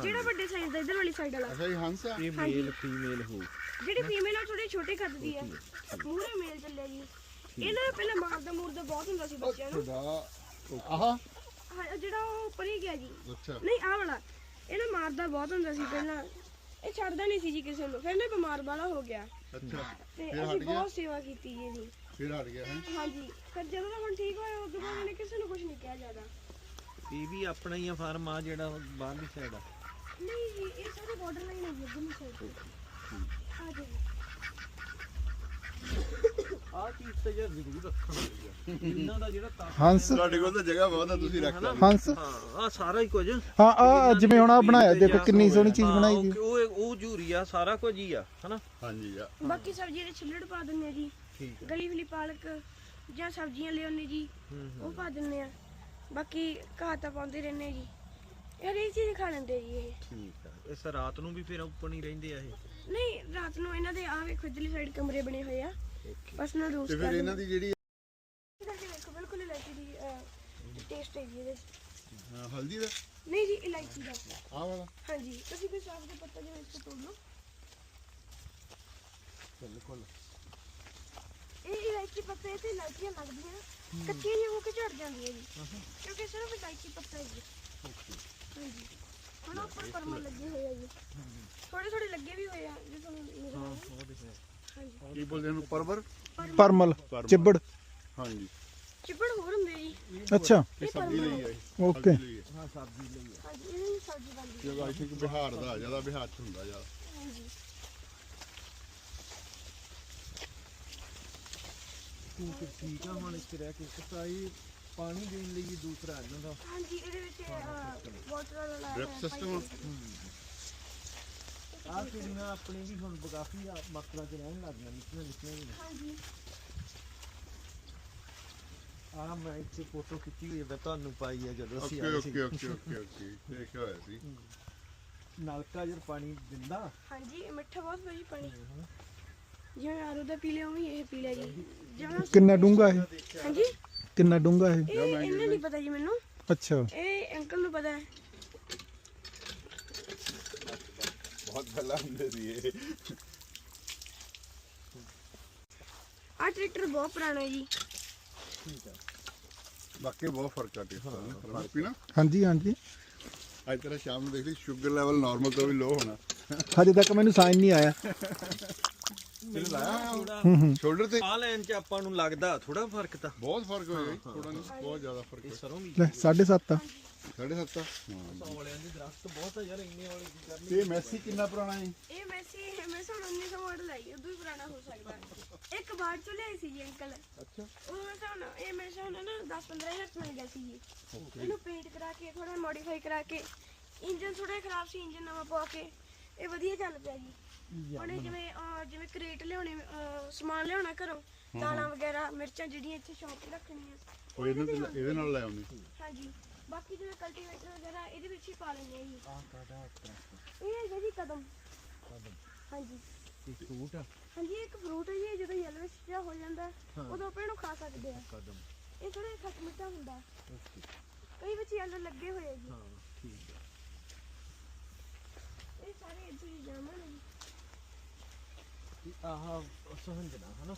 ਜਿਹੜਾ ਵੱਡੇ ਸਾਈਜ਼ ਦਾ ਇੱਧਰ ਵਾਲੀ ਸਾਈਡ ਵਾਲਾ। ਅੱਛਾ ਇਹ ਹੰਸ ਆ? ਇਹ ਮੇਲ ਫੀਮੇਲ ਹੋ ਜਿਹੜੀ ਫੀਮੇਲ ਆ ਥੋੜੀ ਛੋਟੇ ਕੱਦਦੀ ਹੈ ਮੂਰੇ ਮੇਲ ਚੱਲਿਆ ਜੀ। ਇਹਨਾਂ ਪਹਿਲਾਂ ਮਾਰਦਾ ਮੂਰਦਾ ਬਹੁਤ ਹੁੰਦਾ ਸੀ ਬੱਚਿਆਂ ਨੂੰ। ਤੁਹਾਡਾ ਆਹ? ਹਾਂ, ਜਿਹੜਾ ਉਹ ਪਰੇ ਗਿਆ ਜੀ। ਅੱਛਾ। ਨਹੀਂ ਆਹ ਵਾਲਾ। ਇਹ ਨਾ ਮਾਰਦਾ ਬਹੁਤ ਹੁੰਦਾ ਸੀ ਪਹਿਲਾਂ। ਇਹ ਛੱਡਦਾ ਨਹੀਂ ਸੀ ਜੀ ਕਿਸੇ ਨੂੰ। ਫਿਰ ਨਾ ਬਿਮਾਰ ਵਾਲਾ ਹੋ ਗਿਆ। ਅੱਛਾ। ਤੇ ਫਿਰ ਹਟ ਅਸੀਂ ਗਿਆ? ਬਹੁਤ ਸੇਵਾ ਕੀਤੀ ਜੀ ਇਹਦੀ। ਫਿਰ ਹਟ ਗਿਆ ਹੈ? ਹਾਂਜੀ ਫਿਰ ਜਦੋਂ ਦਾ ਹੁਣ ਠੀਕ ਹੋਇਆ ਉਦੋਂ ਬਾਅਦ ਇਹਨੇ ਕਿਸੇ ਨੂੰ ਕੁਝ ਨਹੀਂ ਕਿਹਾ ਜ਼ਿਆਦਾ। ਇਹ ਵੀ ਆਪਣਾ ਹੀ ਆ ਫਾਰਮ ਆ ਜਿਹੜਾ ਬਾਹਰਲੀ ਸਾਈਡ ਆ। ਨਹੀਂ ਜੀ ਇਹ ਸਾਰੇ ਬਾਰਡਰ ਲਾਈਨ ਹੈ ਜੀ ਇੱਧਰਲੀ ਸਾਈਡ ਤੇ ਆ ਜੀ। ਆਹ ਚੀਜ਼ ਤਾਂ ਯਾਰ ਜ਼ਰੂਰ ਰੱਖਣ ਵਾਲੀ ਆ ਇਹਨਾਂ ਦਾ ਜਿਹੜਾ ਤਾਕਤ ਹੰਸ। ਤੁਹਾਡੇ ਕੋਲ ਤਾਂ ਜਗ੍ਹਾ ਬਹੁਤ ਆ ਤੁਸੀਂ ਰੱਖ ਹਨਾ? ਹੰਸ। ਹਾਂ ਆ ਸਾਰਾ ਹੀ ਕੁਝ। ਹਾਂ ਆ ਜਿਵੇਂ ਹੁਣ ਆ ਬਣਾਇਆ ਦੇਖੋ ਕਿੰਨੀ ਸੋਹਣੀ ਚੀਜ਼ ਹਾਂ, ਬਣਾਈ ਉਹ- ਜੀ ਉਹ ਉਹ ਜੂਰੀ ਆ ਸਾਰਾ ਕੁਝ ਹੀ ਆ ਹਨਾ? ਹਾਂਜੀ ਆ। ਬਾਕੀ ਸਬਜ਼ੀ ਦੇ ਛਿੱਲੜ ਪਾ ਦਿੰਨੇ ਆ ਜੀ। ਠੀਕ ਗਲੀ ਵਾਲੀ ਪਾਲਕ ਜਾਂ ਸਬਜ਼ੀਆਂ ਲਿਆਉਣੇ ਜੀ ਹੂੰ ਉਹ ਪਾ ਦਿੰਨੇ ਆ। ਬਾਕੀ ਘਾਹ ਤਾਂ ਪਾਉਂਦੇ ਰਹਿੰਦੇ ਜੀ। ਇਹ ਹਰੇਕ ਚੀਜ਼ ਖਾ ਲੈਂਦੇ ਜੀ ਇਹ। ਠੀਕ ਆ। ਇਸ ਰਾਤ ਨੂੰ ਵੀ ਫਿਰ ਉੱਪਰ ਹੀ ਰਹਿੰਦੇ ਆ ਇਹ? ਨਹੀਂ ਰਾਤ ਨੂੰ ਇਹਨਾਂ ਦੇ ਆ ਵੇਖੋ ਇੱਧਰਲੀ ਸਾਈਡ ਕਮਰੇ ਬਣੇ ਹੋਏ ਆ। ਓਕੇ। ਪਰਸਨਲ ਰੂਮਸ ਤੇ ਫਿਰ ਇਹਨਾਂ ਦੀ ਜਿਹੜੀ ਕਰਕੇ ਵੇਖੋ ਬਿਲਕੁਲ ਇਲਾਇਚੀ ਦੀ ਟੇਸਟ ਹੈ ਜੀ ਇਹਦੇ ਹਾਂ, ਹਲਦੀ ਦਾ? ਨਹੀਂ ਜੀ ਇਲਾਇਚੀ ਦਾ। ਆਹ ਵਾਲਾ? ਹਾਂਜੀ ਤੁਸੀਂ ਕੋਈ ਸਾਗ ਦੇ ਪੱਤਾ ਜਿਵੇਂ ਇਸ ਤੋਂ ਤੋੜ ਲਓ। ਬਿਲਕੁਲ। ਇਹ ਇਲਾਇਚੀ ਪੱਤੇ ਤੇ ਇਲਾਇਚੀਆਂ ਲੱਗਦੀਆਂ। ਕੱਚੀਆਂ ਜਿਹੀਆਂ ਹੋ ਕੇ ਝੜ ਜਾਂਦੀਆਂ ਜੀ। ਕਿਉਂਕਿ ਸਿਰਫ ਇਲਾਇਚੀ ਪੱਤਾ ਹੈ ਜੀ ਹਾਂਜੀ। ਹੁਣ ਉੱਪਰ ਪਰਮਲ ਲੱਗੇ ਹੋਏ ਆ ਜੀ। ਥੋੜੇ ਥੋੜੇ ਲੱਗੇ ਵੀ ਹੋਏ ਆ ਜੇ ਤੁਹਾਨੂੰ ਨਜ਼ਰ ਆਉਂਦੇ ਹਾਂਜੀ। ਕੀ ਬੋਲਦੇ ਇਹਨੂੰ? ਪਰਵਰ ਪਰਮਲ ਚਿੱਬੜ। ਹਾਂਜੀ। ਚਿੱਬੜ ਹੋਰ ਹੁੰਦੇ ਜੀ। ਅੱਛਾ। ਇਹ ਸਬਜ਼ੀ ਲਈ ਹੈ ਇਹ, ਓਕੇ। ਸਬਜ਼ੀ ਲਈ ਹੈ ਹਾਂ ਸਬਜ਼ੀ ਲਈ ਆ। ਹਾਂਜੀ ਇਹਨਾਂ ਦੀ ਸਬਜ਼ੀ ਬਣਦੀ ਹੈ ਕਿਉਂਕਿ ਆਈ ਥਿੰਕ ਬਿਹਾਰ ਦਾ ਜ਼ਿਆਦਾ ਬਿਹਾਰ ਚ ਹੁੰਦਾ ਜ਼ਿਆਦਾ। ਹਾਂਜੀ। ਠੀਕ ਹੈ, ਠੀਕ ਆ ਹੁਣ ਇੱਥੇ ਰਹਿ ਕੇ ਕਸਾਈ ਪਾਣੀ ਦੇਣ ਲਈ ਵੀ ਦੂਸਰਾ ਇਹਨਾਂ ਦਾ ਹਾਂਜੀ ਇਹਦੇ ਵਿੱਚ ਵਾਟਰ ਵਾਲਾ ਡ੍ਰਿਪ ਸਿਸਟਮ ਆ ਕਿੰਨਾ ਆਪਣੀ ਵੀ ਹੁਣ ਕਾਫੀ ਆ ਮਾਤਰਾ ਚ ਰਹਿਣ ਲੱਗ ਗਈਆਂ ਨਿੱਕੀਆਂ ਨਿੱਕੀਆਂ ਵੀ ਹਾਂਜੀ। ਆ ਮੈਂ ਇੱਥੇ ਫੋਟੋ ਖਿੱਚੀ ਹੋਈ ਹੈ ਮੈਂ ਤੁਹਾਨੂੰ ਪਾਈ ਹੈ ਜਦੋਂ ਅਸੀਂ ਓਕੇ ਆਏ ਸੀ। ਓਕੇ ਓਕੇ ਓਕੇ ਓਕੇ ਦੇਖਿਆ ਹੋਇਆ ਸੀ? ਨਲਕਾ ਜਰ ਪਾਣੀ ਦਿੰਦਾ। ਹਾਂਜੀ ਮਿੱਠਾ ਬਹੁਤ ਭਾਜੀ ਪਾਣੀ। ਜਿਵੇਂ ਆਰੂ ਦਾ ਪੀ ਲਿਆ ਉਵੇਂ ਇਹ ਪੀ ਲਿਆ ਜੀ। ਜਿਵੇਂ ਕਿੰਨਾ ਡੂੰਘਾ ਇਹ? ਹਾਂਜੀ? ਕਿੰਨਾ ਡੂੰਘਾ ਇਹ? ਇਹ ਇਹਨਾਂ ਨਹੀਂ ਪਤਾ ਜੀ ਮੈਨੂੰ। ਅੱਛਾ। ਇਹ ਅੰਕਲ ਨੂੰ ਪਤਾ ਹੈ। ਬਹੁਤ ਪਹਿਲਾਂ ਹੁੰਦੇ ਸੀ ਇਹ। ਆਹ ਟਰੈਕਟਰ ਬਹੁਤ ਪੁਰਾਣਾ ਹੈ ਜੀ। ਬਾਕੀ ਬਹੁਤ ਫ਼ਰਕ ਆ ਟੇਸਟ ਦਾ। ਪੀਣਾ ਹਾਂਜੀ ਹਾਂਜੀ। ਅੱਜ ਤੇਰਾ ਸ਼ਾਮ ਨੂੰ ਦੇਖ ਲਈ ਸ਼ੂਗਰ ਲੈਵਲ ਨਾਰਮਲ ਤੋਂ ਵੀ ਲੋ ਹੋਣਾ। ਹਜੇ ਤੱਕ ਮੈਨੂੰ ਸਾਈਨ ਨਹੀਂ ਆਇਆ। [LAUGHS] ਤੇਰੇ ਲਾਇਆ? ਥੋੜਾ ਸ਼ੋਲਡਰ ਤੇ? ਆ ਲੈਣ ਚ ਆਪਾਂ ਨੂੰ ਲੱਗਦਾ ਥੋੜਾ ਫ਼ਰਕ ਤਾਂ। ਬਹੁਤ ਫ਼ਰਕ ਹੋਇਆ ਥੋੜਾ ਨਹੀਂ ਬਹੁਤ ਜ਼ਿਆਦਾ ਫ਼ਰਕ ਇਹ ਹੈ ਸਰੋਂ ਵੀ ਲੈ 7.5 ਆ। ਸਾਢੇ ਸੱਤ ਹਾਂ ਔਲਿਆਂ ਦੇ ਦਰਖਤ ਬਹੁਤ ਆ ਯਾਰ ਇੰਨੇ ਵਾਲੇ ਕੀ ਕਰਨੇ? ਤੇ ਮੈਸੀ ਕਿੰਨਾ ਪੁਰਾਣਾ ਹੈ? ਇਹ ਮੈਸੀ ਹੁਣ 1900 ਮਾਡਲ ਆਈ ਉਦੋਂ ਹੀ ਪੁਰਾਣਾ ਹੋ ਸਕਦਾ। ਹੈ। ਇੱਕ ਬਾੜ ਚੋਂ ਲਿਆਈ ਸੀ ਜੀ ਅੰਕਲ। ਅੱਛਾ। ਉਹ ਹੁਣ ਇਹ ਮੇਰੇ ਸਾਹ ਨਾ 10 15 ਹਜ਼ਾਰ ਚ ਮਿਲ ਗਿਆ ਸੀ ਜੀ। ਇਹਨੂੰ ਪੇਂਟ ਕਰਾ ਕੇ ਥੋੜਾ ਮੋਡੀਫਾਈ ਕਰਾ ਕੇ ਇੰਜਨ ਥੋੜਾ ਖਰਾਬ ਸੀ ਇੰਜਨ ਨਵਾਂ ਪਵਾ ਕੇ। ਇਹ ਵਧੀਆ ਚੱਲ ਪਿਆ ਜੀ। ਹੁਣ ਇਹ ਜਿਵੇਂ ਅਹ, ਜਿਵੇਂ ਕਰੇਟ ਲਿਆਉਣੇ ਅਹ, ਸਮਾਨ ਲਿਆਉਣਾ ਘਰੋਂ ਦਾਲਾਂ ਵਗੈਰਾ ਮਿਰਚਾਂ ਜਿਹੜੀਆਂ ਇੱਥੇ ਸ਼ੌਪ ਤੇ ਰੱਖਣੀਆਂ। ਉਹ ਇਹਦੇ ਤੇ- ਇਹਦੇ ਨਾਲ ਲੈ ਆਉਂਦੇ। ਹਾਂਜੀ। ਬਾਕੀ ਜਿਵੇਂ ਕਲਟੀਵੇਟਰ ਵਗੈਰਾ ਇਹਦੇ ਵਿੱਚ ਹੀ ਪਾ ਲੈਂਦੇ ਆ ਜੀ। ਇਹ ਹੈਗਾ ਜੀ ਕਦਮ। ਹਾਂਜੀ। ਇਹ ਫਰੂਟ ਆ? ਹਾਂਜੀ ਇਹ ਇੱਕ ਫਰੂਟ ਹੈ ਜੀ ਇਹ ਜਦੋਂ ਯੈਲੋਇਸ਼ ਜਿਹਾ ਹੋ ਜਾਂਦਾ ਹੈ, ਉਦੋਂ ਆਪਾਂ ਇਹਨੂੰ ਖਾ ਸਕਦੇ ਆ। ਕਦਮ। ਇਹ ਥੋੜਾ ਖੱਟ ਮਿੱਠਾ ਹੁੰਦਾ। ਕਈ ਵਿੱਚ ਯੈਲੋ ਲੱਗੇ ਹੋਏ ਆ ਜੀ। ਹਾਂ ਠੀਕ ਆ। ਇਹ ਸਾਰੇ ਇੱਧਰ ਹੀ ਜਾਮਣ ਹੈ ਜੀ। ਆਹ ਸਹੰਜਣਾ ਹਨਾ?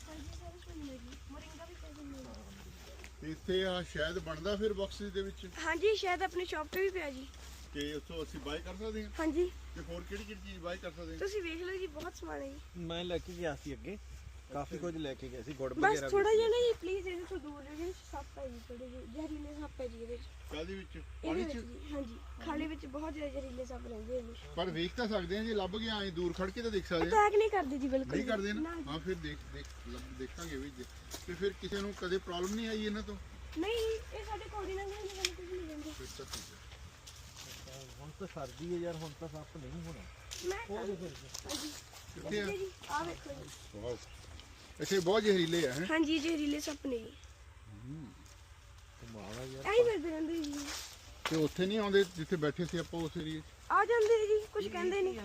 ਤੇ ਇੱਥੇ ਆ ਸ਼ਾਇਦ ਬਣਦਾ ਫਿਰ ਬਾਕਸਿਸ ਦੇ ਵਿੱਚ? ਹਾਂਜੀ ਸ਼ਾਇਦ ਆਪਣੀ ਸ਼ਾਪ ਤੇ ਵੀ ਪਿਆ ਜੀ। ਕਿ ਉੱਥੋਂ ਅਸੀਂ ਬਾਈ ਕਰ ਸਕਦੇ ਹਾਂ? ਹਾਂਜੀ। ਤੇ ਹੋਰ ਕਿਹੜੀ ਕਿਹੜੀ ਚੀਜ਼ ਬਾਈ ਕਰ ਸਕਦੇ ਹਾਂ? ਤੁਸੀਂ ਵੇਖ ਲਓ ਜੀ ਬਹੁਤ ਸਮਾਨ ਹੈ ਜੀ। ਮੈਂ ਲੈ ਕੇ ਗਿਆ ਸੀ ਅੱਗੇ। ਕਾਫੀ ਕੁਝ ਲੈ ਕੇ ਗਿਆ ਸੀ ਗੁੜ ਬਸ ਵਗੈਰਾ ਥੋੜਾ ਜਿਹਾ ਨਾ ਜੀ ਪਲੀਜ਼ ਇਹਦੇ ਤੋਂ ਦੂਰ ਰਹੋ ਜੀ ਸੱਪ ਹੈ ਜੀ ਥੋੜੇ ਜਿਹੇ ਜ਼ਹਿਰੀਲੇ ਸੱਪ ਹੈ ਜੀ ਇਹਦੇ ਵਿੱਚ। ਕਾਹਦੇ ਵਿੱਚ? ਇਹਦੇ ਪਾਣੀ ਵਿੱਚ 'ਚ? ਜੀ ਹਾਂਜੀ ਖਾਲੇ ਵਿੱਚ ਬਹੁਤ ਜ਼ਿਆਦਾ ਜ਼ਹਿਰੀਲੇ ਸੱਪ ਰਹਿੰਦੇ ਆ ਜੀ ਪਰ ਵੇਖ ਤਾਂ ਸਕਦੇ ਹਾਂ ਜੇ ਲੱਭ ਗਿਆ ਐਂ ਦੂਰ ਖੜ ਕੇ ਤਾਂ ਦੇਖ ਸਕਦੇ ਹਾਂ ਅਟੈਕ ਨਹੀਂ ਕਰਦੇ ਜੀ ਬਿਲਕੁਲ ਨਹੀਂ ਕਰਦੇ ਨਾ? ਜੀ। ਹਾਂ ਫਿਰ ਦੇਖ ਦੇਖ ਲੱਭ- ਦੇਖਾਂਗੇ ਵੀ ਜੇ- ਤੇ ਫਿਰ ਕਿਸੇ ਨੂੰ ਕਦੇ ਪ੍ਰੋਬਲਮ ਨਹੀਂ ਆਈ ਇਹਨਾਂ ਤੋਂ? ਨਹੀਂ ਇਹ ਸਾਡੇ ਕੋਲ ਨਾਲ ਨਹੀਂ ਸਾਨੂੰ ਕੁਝ ਨਹੀਂ ਕਹਿੰਦੇ ਫਿਰ ਤਾਂ ਠੀਕ ਹੈ। ਹੁਣ ਤਾਂ ਸਰਦੀ ਹੈ ਯਾਰ ਹੁਣ ਤਾਂ ਸੱਪ ਨਹੀਂ ਹੋਣਾ। ਮੈਂ ਹਾਂਜੀ। ਕਿੱਥੇ ਆ? ਜੀ ਆ ਵੇਖੋ ਜੀ। ਵਾਓ। ਇੱਥੇ ਬਹੁਤ ਜ਼ਹਿਰੀਲੇ ਆ ਹੈ? ਹਾਂਜੀ ਜ਼ਹਿਰੀਲੇ ਸੱਪ ਨੇ ਜੀ। ਕਮਾਲ ਆ ਯਾਰ ਐਂ ਫਿਰਦੇ ਰਹਿੰਦੇ ਜੀ। ਤੇ ਉੱਥੇ ਨਹੀਂ ਆਉਂਦੇ ਜਿੱਥੇ ਬੈਠੇ ਸੀ ਆਪਾਂ ਉਸ ਏਰੀਏ ਆ ਜਾਂਦੇ ਜੀ ਕੁਝ ਕਹਿੰਦੇ ਨਹੀਂ।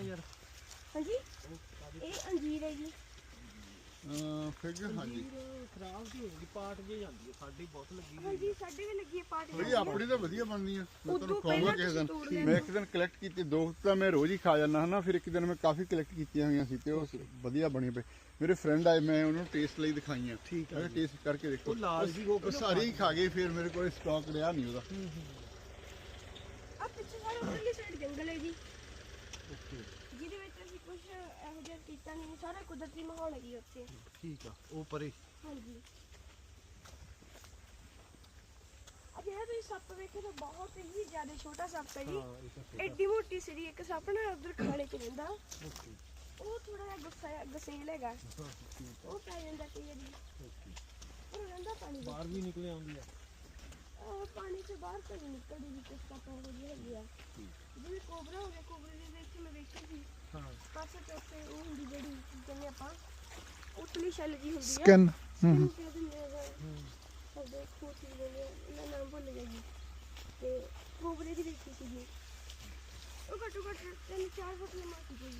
ਹਾਂਜੀ? ਇਹ ਅੰਜੀਰ ਹੈ ਜੀ। ਅਹ ਫਿਰ ਹਾਂਜੀ। ਖਰਾਬ ਦੀ ਹੋਊਗੀ ਪਾਟ ਜੇ ਜਾਂਦੀ ਹੈ ਸਾਡੀ ਬਹੁਤ ਲੱਗੀ ਹੋਈ ਹਾਂਜੀ ਸਾਡੇ ਵੀ ਲੱਗੀ ਹੈ ਪਾਰਟੀ ਬਈ ਆਪਣੀ ਤਾਂ ਵਧੀਆ ਬਣਦੀ ਆ। ਮੈਂ ਉਦੋਂ ਤੁਹਾਨੂੰ ਕਹਾਂਗਾ ਪਹਿਲਾਂ ਕਿਸੇ ਦਿਨ। ਮੈਂ ਇੱਕ ਦਿਨ ਕਲੈਕਟ ਕੀਤੀ ਦੋ ਤਾਂ ਮੈਂ ਰੋਜ਼ ਹੀ ਖਾ ਜਾਂਦਾ ਹਨਾ ਫਿਰ ਇੱਕ ਦਿਨ ਮੈਂ ਕਾਫੀ ਕਲੈਕਟ ਕੀਤੀਆਂ ਹੋਈਆਂ ਸੀ ਤੇ ਉਹ ਵਧੀਆ ਬਣੀ ਪਈ ਮੇਰੇ ਫਰੈਂਡ ਆਏ ਮੈਂ ਉਹਨੂੰ ਟੇਸਟ ਲਈ ਦਿਖਾਈਆਂ। ਠੀਕ ਮੈਂ ਟੇਸਟ ਕਰਕੇ ਦੇਖੋ। ਉਹ ਲਾਲ ਹੋ ਉਹ ਸਾਰੀ ਹੀ ਖਾ ਗਏ ਫਿਰ ਮੇਰੇ ਕੋਲ ਸਟਾਕ ਰਿਹਾ ਨਹੀਂ ਉਹਦਾ। ਆ ਪਿੱਛੇ ਸਾਰੇ ਉਧਰਲੀ ਸਾਈਡ ਜੰਗਲ ਹੈ ਜੀ। ਓਕੇ। ਜਿਹਦੇ ਵਿੱਚ ਅਸੀਂ ਕੁਝ ਇਹੋ ਜਿਹਾ ਕੀਤਾ ਨਹੀਂ ਸਾਰਾ ਕੁਦਰਤੀ ਮਾਹੌਲ ਹੈ ਜੀ ਉੱਥੇ। ਠੀਕ ਆ ਉਹ ਪਰੇ। ਹਾਂਜੀ ਆ ਜਿਹੜਾ ਤੁਸੀਂ ਸੱਪ ਵੇਖੇ ਤਾਂ ਬਹੁਤ ਹੀ ਜ਼ਿਆਦਾ ਛੋਟਾ ਸੱਪ ਹੈ ਜੀ। ਐਡੀ ਮੋਟੀ ਸਿਰੀ ਇੱਕ ਸੱਪ ਨਾ ਉਧਰ ਖਾਲੇ 'ਚ ਰਹਿੰਦਾ। ਉਹ ਥੋੜਾ ਜਿਹਾ ਗੁੱਸਾ ਗਸੇਲ ਹੈਗਾ। ਉਹ ਪੈ ਜਾਂਦਾ ਕਈ ਵਾਰੀ। ਉਹ ਰਹਿੰਦਾ ਪਾਣੀ ਵਿੱਚ। ਬਾਹਰ ਵੀ ਨਿਕਲੇ ਆਉਂਦੀ ਆ। ਉਹ ਪਾਣੀ ਤੋਂ ਬਾਹਰ ਤਾਂ ਨਹੀਂ ਨਿਕਲਦੀ ਵੀ ਕਿਸ ਤਰ੍ਹਾਂ ਹੋ ਜੀ ਹੈਗੀ ਆ। ਜਿਵੇਂ ਕੋਬਰਾ ਹੋ ਗਿਆ ਕੋਬਰੇ ਦੇ ਵਿੱਚ ਮੈਂ ਵੇਖੀ ਸੀ। ਹਾਂ। ਪਾਸੇ ਚੌਥੇ ਉਹ ਹੁੰਦੀ ਜਿਹੜੀ ਜਿਵੇਂ ਆਪਾਂ ਉਤਲੀ ਛੱਲ ਜੀ ਹੁੰਦੀ ਆ। ਸਕਿਨ ਹੂੰ ਹੂੰ। ਸਾਡੇ ਖੋਤੀ ਦੇ ਇਹਨਾਂ ਨਾਮ ਭੁੱਲ ਗਿਆ ਜੀ। ਤੇ ਕੋਬਰੇ ਦੀ ਦੇਖੀ ਸੀ ਉਹ ਘੱਟੋ ਘੱਟ ਤਿੰਨ ਚਾਰ ਫੁੱਟ ਲੰਮਾ ਸੀ ਜੀ